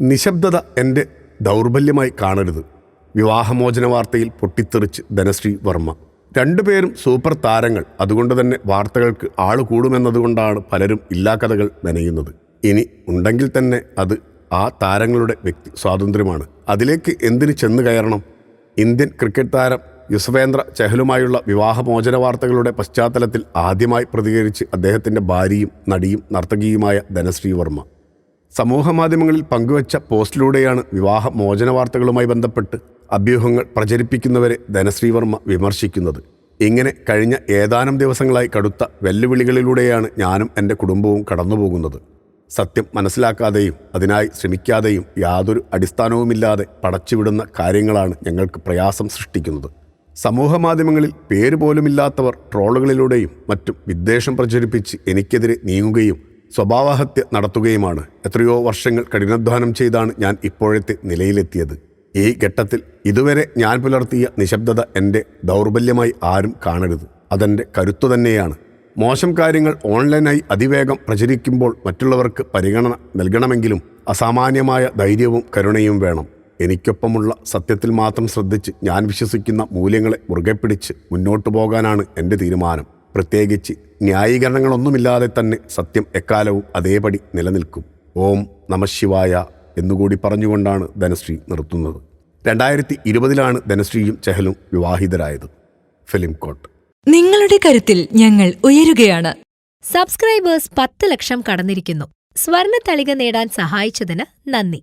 നിശബ്ദത എന്റെ ദൗർബല്യമായി കാണരുത്. വിവാഹമോചന വാർത്തയിൽ പൊട്ടിത്തെറിച്ച് ധനശ്രീ വർമ്മ. രണ്ടുപേരും സൂപ്പർ താരങ്ങൾ. അതുകൊണ്ട് തന്നെ വാർത്തകൾക്ക് ആൾ കൂടുമെന്നതുകൊണ്ടാണ് പലരും ഇല്ലാ കഥകൾ നനയുന്നത്. ഇനി ഉണ്ടെങ്കിൽ തന്നെ അത് ആ താരങ്ങളുടെ വ്യക്തി സ്വാതന്ത്ര്യമാണ്. അതിലേക്ക് എന്തിനു ചെന്ന് കയറണം? ഇന്ത്യൻ ക്രിക്കറ്റ് താരം യുസ്വേന്ദ്ര ചഹലുമായുള്ള വിവാഹമോചന വാർത്തകളുടെ പശ്ചാത്തലത്തിൽ ആദ്യമായി പ്രതികരിച്ച് അദ്ദേഹത്തിന്റെ ഭാര്യയും നടിയും നർത്തകിയുമായ ധനശ്രീ വർമ്മ. സമൂഹമാധ്യമങ്ങളിൽ പങ്കുവച്ച പോസ്റ്റിലൂടെയാണ് വിവാഹ മോചന വാർത്തകളുമായി ബന്ധപ്പെട്ട് അഭ്യൂഹങ്ങൾ പ്രചരിപ്പിക്കുന്നവരെ ധനശ്രീ വർമ്മ വിമർശിക്കുന്നത്. ഇങ്ങനെ കഴിഞ്ഞ ഏതാനും ദിവസങ്ങളായി കടുത്ത വെല്ലുവിളികളിലൂടെയാണ് ഞാനും എന്റെ കുടുംബവും കടന്നുപോകുന്നത്. സത്യം മനസ്സിലാക്കാതെയും അതിനായി ശ്രമിക്കാതെയും യാതൊരു അടിസ്ഥാനവുമില്ലാതെ പടച്ചുവിടുന്ന കാര്യങ്ങളാണ് ഞങ്ങൾക്ക് പ്രയാസം സൃഷ്ടിക്കുന്നത്. സമൂഹമാധ്യമങ്ങളിൽ പേര് പോലുമില്ലാത്തവർ ട്രോളുകളിലൂടെയും മറ്റും വിദ്വേഷം പ്രചരിപ്പിച്ച് എനിക്കെതിരെ നീങ്ങുകയും സ്വഭാവഹത്യ നടത്തുകയുമാണ്. എത്രയോ വർഷങ്ങൾ കഠിനാധ്വാനം ചെയ്താണ് ഞാൻ ഇപ്പോഴത്തെ നിലയിലെത്തിയത്. ഈ ഘട്ടത്തിൽ ഇതുവരെ ഞാൻ പുലർത്തിയ നിശബ്ദത എന്റെ ദൗർബല്യമായി ആരും കാണരുത്. അതെന്റെ കരുത്തു തന്നെയാണ്. മോശം കാര്യങ്ങൾ ഓൺലൈനായി അതിവേഗം പ്രചരിക്കുമ്പോൾ മറ്റുള്ളവർക്ക് പരിഗണന നൽകണമെങ്കിലും അസാമാന്യമായ ധൈര്യവും കരുണയും വേണം. എനിക്കൊപ്പമുള്ള സത്യത്തിൽ മാത്രം ശ്രദ്ധിച്ച് ഞാൻ വിശ്വസിക്കുന്ന മൂല്യങ്ങളെ മുറുകെ പിടിച്ച് മുന്നോട്ടു പോകാനാണ് എന്റെ തീരുമാനം. പ്രത്യേകിച്ച് ന്യായീകരണങ്ങളൊന്നുമില്ലാതെ തന്നെ സത്യം എക്കാലവും അതേപടി നിലനിൽക്കും. ഓം നമശിവായ എന്നുകൂടി പറഞ്ഞുകൊണ്ടാണ് ധനശ്രീ നിർത്തുന്നത്. രണ്ടായിരത്തി ഇരുപതിലാണ് ധനശ്രീയും ചെഹലും വിവാഹിതരായത്. Film court. നിങ്ങളുടെ കരുത്തിൽ ഞങ്ങൾ ഉയരുകയാണ്. സബ്സ്ക്രൈബേഴ്സ് പത്ത് ലക്ഷം കടന്നിരിക്കുന്നു. സ്വർണ തളിക നേടാൻ സഹായിച്ചതിന് നന്ദി.